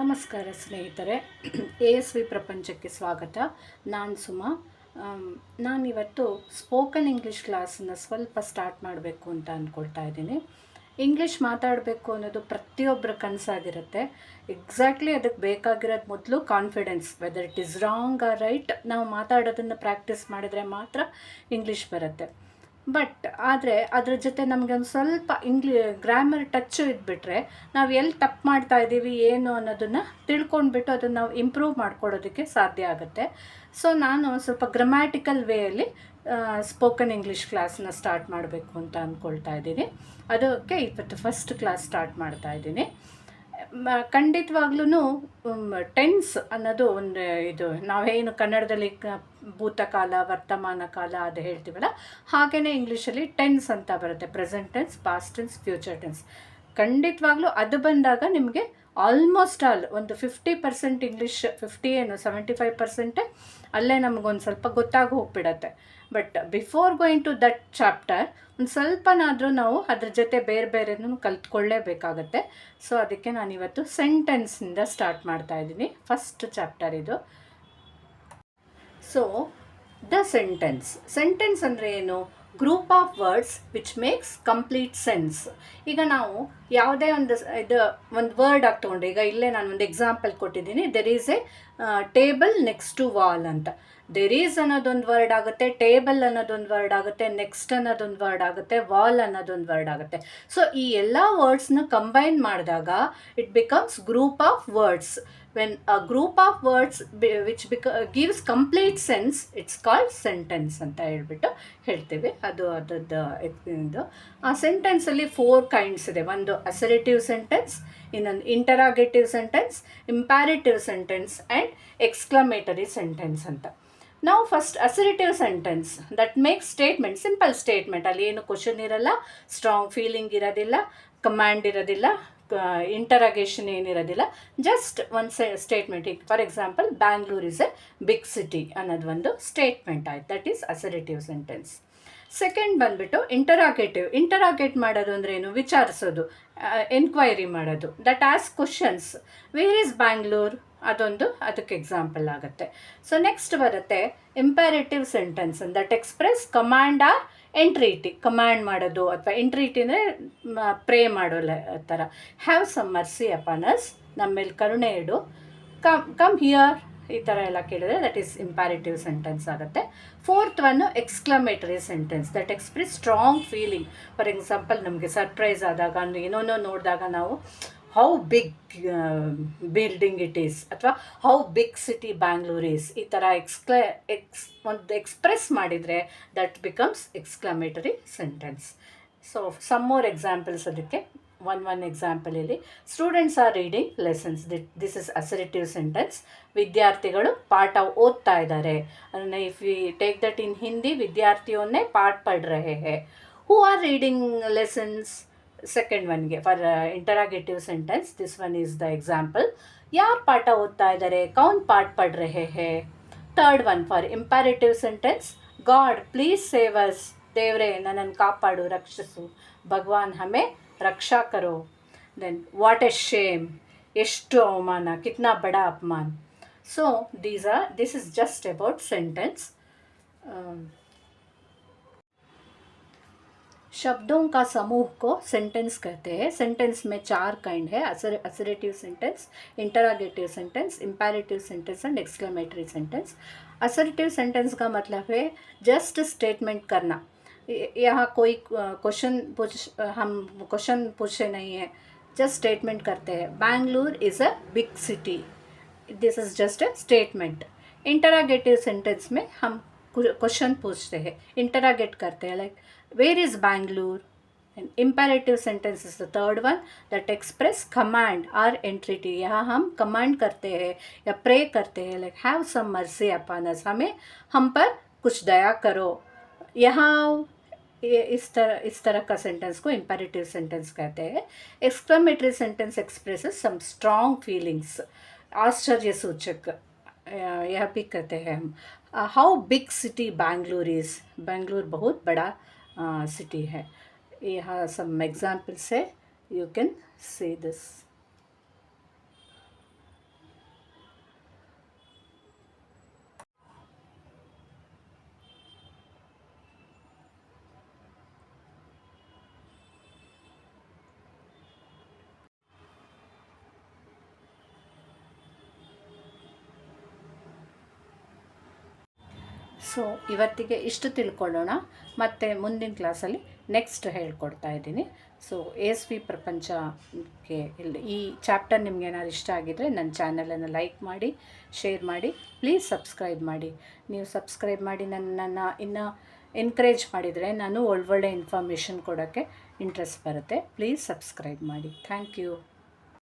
ನಮಸ್ಕಾರ ಸ್ನೇಹಿತರೆ. A S V ಪ್ರಪಂಚಕ್ಕೆ ಸ್ವಾಗತ. ನಾನು ಸುಮಾ. ನಾನಿವತ್ತು ಸ್ಪೋಕನ್ ಇಂಗ್ಲೀಷ್ ಕ್ಲಾಸನ್ನು ಸ್ವಲ್ಪ ಸ್ಟಾರ್ಟ್ ಮಾಡಬೇಕು ಅಂತ ಅಂದ್ಕೊಳ್ತಾ ಇದ್ದೀನಿ. ಇಂಗ್ಲೀಷ್ ಮಾತಾಡಬೇಕು ಅನ್ನೋದು ಪ್ರತಿಯೊಬ್ಬರ ಕನಸಾಗಿರುತ್ತೆ. ಎಕ್ಸಾಕ್ಟ್ಲಿ ಅದಕ್ಕೆ ಬೇಕಾಗಿರೋದು ಮೊದಲು confidence whether it is wrong or right ನಾವು ಮಾತಾಡೋದನ್ನು ಪ್ರಾಕ್ಟೀಸ್ ಮಾಡಿದರೆ ಮಾತ್ರ ಇಂಗ್ಲೀಷ್ ಬರುತ್ತೆ. ಬಟ್ ಆದರೆ ಅದ್ರ ಜೊತೆ ನಮಗೆ ಒಂದು ಸ್ವಲ್ಪ ಇಂಗ್ಲಿ ಗ್ರಾಮರ್ ಟಚ್ಚು ಇದ್ಬಿಟ್ರೆ ನಾವು ಎಲ್ಲಿ ತಪ್ಪು ಮಾಡ್ತಾ ಇದ್ದೀವಿ ಏನು ಅನ್ನೋದನ್ನು ತಿಳ್ಕೊಂಡ್ಬಿಟ್ಟು ಅದನ್ನು ನಾವು ಇಂಪ್ರೂವ್ ಮಾಡ್ಕೊಳ್ಳೋದಕ್ಕೆ ಸಾಧ್ಯ ಆಗುತ್ತೆ. ಸೊ ನಾನು ಸ್ವಲ್ಪ ಗ್ರಮ್ಯಾಟಿಕಲ್ ವೇಯಲ್ಲಿ ಸ್ಪೋಕನ್ ಇಂಗ್ಲೀಷ್ ಕ್ಲಾಸನ್ನ ಸ್ಟಾರ್ಟ್ ಮಾಡಬೇಕು ಅಂತ ಅಂದ್ಕೊಳ್ತಾ ಇದ್ದೀನಿ. ಅದಕ್ಕೆ ಇವತ್ತು ಫಸ್ಟ್ ಕ್ಲಾಸ್ ಸ್ಟಾರ್ಟ್ ಮಾಡ್ತಾ ಇದ್ದೀನಿ. ಖಂಡಿತವಾಗ್ಲೂ ಟೆನ್ಸ್ ಅನ್ನೋದು ಒಂದು ಇದು. ನಾವೇನು ಕನ್ನಡದಲ್ಲಿ ಭೂತಕಾಲ, ವರ್ತಮಾನ ಕಾಲ ಅದು ಹೇಳ್ತೀವಲ್ಲ ಹಾಗೆಯೇ ಇಂಗ್ಲೀಷಲ್ಲಿ ಟೆನ್ಸ್ ಅಂತ ಬರುತ್ತೆ. Present tense past tense future tense ಖಂಡಿತವಾಗ್ಲೂ ಅದು ಬಂದಾಗ ನಿಮಗೆ ಆಲ್ಮೋಸ್ಟ್ ಆಲ್ ಒಂದು ಫಿಫ್ಟಿ ಪರ್ಸೆಂಟ್ ಇಂಗ್ಲೀಷ್ ಫಿಫ್ಟಿ ಏನು ಸೆವೆಂಟಿ ಫೈವ್ ಪರ್ಸೆಂಟೇ ಅಲ್ಲೇ ನಮಗೊಂದು ಸ್ವಲ್ಪ ಗೊತ್ತಾಗಿ ಹೋಗ್ಬಿಡತ್ತೆ. But before going to that chapter ಒಂದು ಸ್ವಲ್ಪನಾದರೂ ನಾವು ಅದ್ರ ಜೊತೆ ಬೇರೆ ಬೇರೆನೂ ಕಲ್ತ್ಕೊಳ್ಳೇಬೇಕಾಗತ್ತೆ. ಸೊ ಅದಕ್ಕೆ ನಾನು ಇವತ್ತು ಸೆಂಟೆನ್ಸಿಂದ ಸ್ಟಾರ್ಟ್ ಮಾಡ್ತಾ ಇದ್ದೀನಿ. ಫಸ್ಟ್ ಚಾಪ್ಟರ್ ಇದು. ಸೊ ದ ಸೆಂಟೆನ್ಸ್ ಸೆಂಟೆನ್ಸ್ ಅಂದರೆ ಏನು? Group of words which makes complete sense ಈಗ ನಾವು ಯಾವುದೇ ಒಂದು ಇದು ಒಂದು ವರ್ಡ್ ಆಗಿ ತೊಗೊಂಡು, ಈಗ ಇಲ್ಲೇ ನಾನು ಒಂದು ಎಕ್ಸಾಂಪಲ್ ಕೊಟ್ಟಿದ್ದೀನಿ. There is a table next to wall ಅಂತ. ದೆರ್ ಈಸ್ ಅನ್ನೋದೊಂದು ವರ್ಡ್ ಆಗುತ್ತೆ ಟೇಬಲ್ ಅನ್ನೋದೊಂದು ವರ್ಡ್ ಆಗುತ್ತೆ ನೆಕ್ಸ್ಟ್ ಅನ್ನೋದೊಂದು ವರ್ಡ್ ಆಗುತ್ತೆ ವಾಲ್ ಅನ್ನೋದೊಂದು ವರ್ಡ್ ಆಗುತ್ತೆ. ಸೊ ಈ ಎಲ್ಲ ವರ್ಡ್ಸ್ನ ಕಂಬೈನ್ ಮಾಡಿದಾಗ it becomes group of words a group of words which ಬಿಕ gives complete sense it's called sentence ಅಂತ ಹೇಳ್ಬಿಟ್ಟು ಹೇಳ್ತೀವಿ. ಅದು ಅದರದ್ದು ಇದು ಆ ಸೆಂಟೆನ್ಸಲ್ಲಿ ಫೋರ್ ಕೈಂಡ್ಸ್ ಇದೆ. ಒಂದು ಅಸರೇಟಿವ್ ಸೆಂಟೆನ್ಸ್ ಇನ್ನೊಂದು interrogative sentence imperative sentence and exclamatory sentence ಅಂತ. ನಾವು first assertive sentence that make statement simple statement ಅಲ್ಲಿ ಏನು ಕ್ವಶನ್ ಇರಲ್ಲ ಸ್ಟ್ರಾಂಗ್ ಫೀಲಿಂಗ್ ಇರೋದಿಲ್ಲ ಕಮ್ಯಾಂಡ್ ಇರೋದಿಲ್ಲ ಇಂಟರಾಗೇಷನ್ ಏನಿರೋದಿಲ್ಲ ಜಸ್ಟ್ ಒಂದು ಸ್ಟೇಟ್ಮೆಂಟ್ ಈಗ for example Bangalore is a big city ಅನ್ನೋದು ಒಂದು ಸ್ಟೇಟ್ಮೆಂಟ್ ಆಯ್ತು. That is assertive sentence second ಬಂದ್ಬಿಟ್ಟು ಇಂಟರಾಗೇಟಿವ್ ಇಂಟರಾಗೇಟ್ ಮಾಡೋದು ಅಂದ್ರೆ ಏನು? ವಿಚಾರಿಸೋದು ಎನ್ಕ್ವೈರಿ ಮಾಡೋದು. That ask questions where is Bangalore ಅದೊಂದು, ಅದಕ್ಕೆ ಎಕ್ಸಾಂಪಲ್ ಆಗುತ್ತೆ. ಸೊ ನೆಕ್ಸ್ಟ್ ಬರುತ್ತೆ imperative sentence that express command or entreaty command ಮಾಡೋದು ಅಥವಾ ಎಂಟ್ರಿಟಿ ಅಂದರೆ ಪ್ರೇ ಮಾಡೋ ಲ- ಥರ ಹ್ಯಾವ್ ಸಮ್ ಮರ್ಸಿ ಅಪಾನಸ್ ನಮ್ಮ ಮೇಲೆ ಕರುಣೆ ಇಡು. ಕಮ್ ಕಮ್ ಹಿಯರ್ ಈ ಥರ ಎಲ್ಲ ಕೇಳಿದರೆ ದಟ್ ಈಸ್ ಇಂಪ್ಯಾರಿಟಿವ್ ಸೆಂಟೆನ್ಸ್ ಆಗುತ್ತೆ. Fourth one exclamatory sentence that express strong feeling for example ನಮಗೆ ಸರ್ಪ್ರೈಸ್ ಆದಾಗ ಏನೋನೋ ನೋಡಿದಾಗ ನಾವು how big building it is ಅಥವಾ how big city Bangalore is ಈ ಥರ ಎಕ್ಸ್ಕ್ಲ ಎಕ್ಸ್ ಒಂದು ಎಕ್ಸ್ಪ್ರೆಸ್ ಮಾಡಿದರೆ that becomes exclamatory sentence so some more examples ಅದಕ್ಕೆ. ಒನ್ ಒನ್ ಎಕ್ಸಾಂಪಲ್ ಇಲ್ಲಿ. Students are reading lessons this this is assertive sentence ವಿದ್ಯಾರ್ಥಿಗಳು ಪಾಠ ಓದ್ತಾ ಇದ್ದಾರೆ. ಅದನ್ನು if we take that in Hindi ವಿದ್ಯಾರ್ಥಿಯನ್ನೇ ಪಾಠ ಪಡ್ರೆ ಹೇ ಹೂ. Are reading lessons second ಒನ್ಗೆ for interrogative sentence this one is the example ಯಾರು ಪಾಠ ಓದ್ತಾ ಇದ್ದಾರೆ? ಕೌನ್ ಪಾಠ ಪಡ್ರೆ? ಹೇ ಹೇ. Third one for imperative sentence God please save us ದೇವ್ರೆ, ನನ್ನನ್ನು ಕಾಪಾಡು, ರಕ್ಷಿಸು. ಭಗವಾನ್ ಹಮೆ, ರಕ್ಷಾ ಕರೋ. ದೆನ್ ವಾಟ್ ಎ ಶೇಮ್ ಎಷ್ಟು ಅವಮಾನ. ಕಿತ್ನಾ ಬಡ ಅಪಮಾನ್. So these are this is just about sentence शब्दों का समूह को सेंटेंस कहते हैं। सेंटेंस में चार काइंड है assertive sentence interrogative sentence imperative sentence and exclamatory sentence assertive sentence का मतलब है जस्ट स्टेटमेंट करना। यहाँ कोई क्वेश्चन पूछ, हम क्वेश्चन पूछे नहीं है जस्ट स्टेटमेंट करते हैं। Bangalore is a big city this is just a statement interrogative sentence में हम क्वेश्चन पूछते हैं इंटरागेट करते हैं like where is Bangalore And imperative sentence is the third one, that express command or entreaty. यहाँ हम कमांड करते हैं या प्रे करते हैं like have some mercy upon us. हमें, हम पर कुछ दया करो यहाँ इस तरह इस तरह का सेंटेंस को इम्पेरेटिव सेंटेंस कहते हैं exclamatory sentence expresses some strong feelings आश्चर्य सूचक यह पिक करते हैं हम। How big city Bangalore is Bangalore बहुत बड़ा uh, सिटी है। यह सब एग्जाम्पल्स है। You can see this so ಇವತ್ತಿಗೆ ಇಷ್ಟು ತಿಳ್ಕೊಳ್ಳೋಣ. ಮತ್ತು ಮುಂದಿನ ಕ್ಲಾಸಲ್ಲಿ ನೆಕ್ಸ್ಟ್ ಹೇಳ್ಕೊಡ್ತಾ ಇದ್ದೀನಿ. ಸೊ ಎಸ್ ವಿ ಪ್ರಪಂಚಕ್ಕೆ ಇಲ್ಲಿ ಈ ಚಾಪ್ಟರ್ ನಿಮ್ಗೆ ಏನಾದ್ರು ಇಷ್ಟ ಆಗಿದರೆ ನನ್ನ ಚಾನಲನ್ನು ಲೈಕ್ ಮಾಡಿ ಶೇರ್ ಮಾಡಿ ಪ್ಲೀಸ್ ಸಬ್ಸ್ಕ್ರೈಬ್ ಮಾಡಿ. ನೀವು ಸಬ್ಸ್ಕ್ರೈಬ್ ಮಾಡಿ ನನ್ನನ್ನು ಇನ್ನು ಎನ್ಕರೇಜ್ ಮಾಡಿದರೆ ನಾನು ಒಳ್ಳೊಳ್ಳೆ ಇನ್ಫಾರ್ಮೇಷನ್ ಕೊಡೋಕ್ಕೆ ಇಂಟ್ರೆಸ್ಟ್ ಬರುತ್ತೆ. ಪ್ಲೀಸ್ ಸಬ್ಸ್ಕ್ರೈಬ್ ಮಾಡಿ. Thank you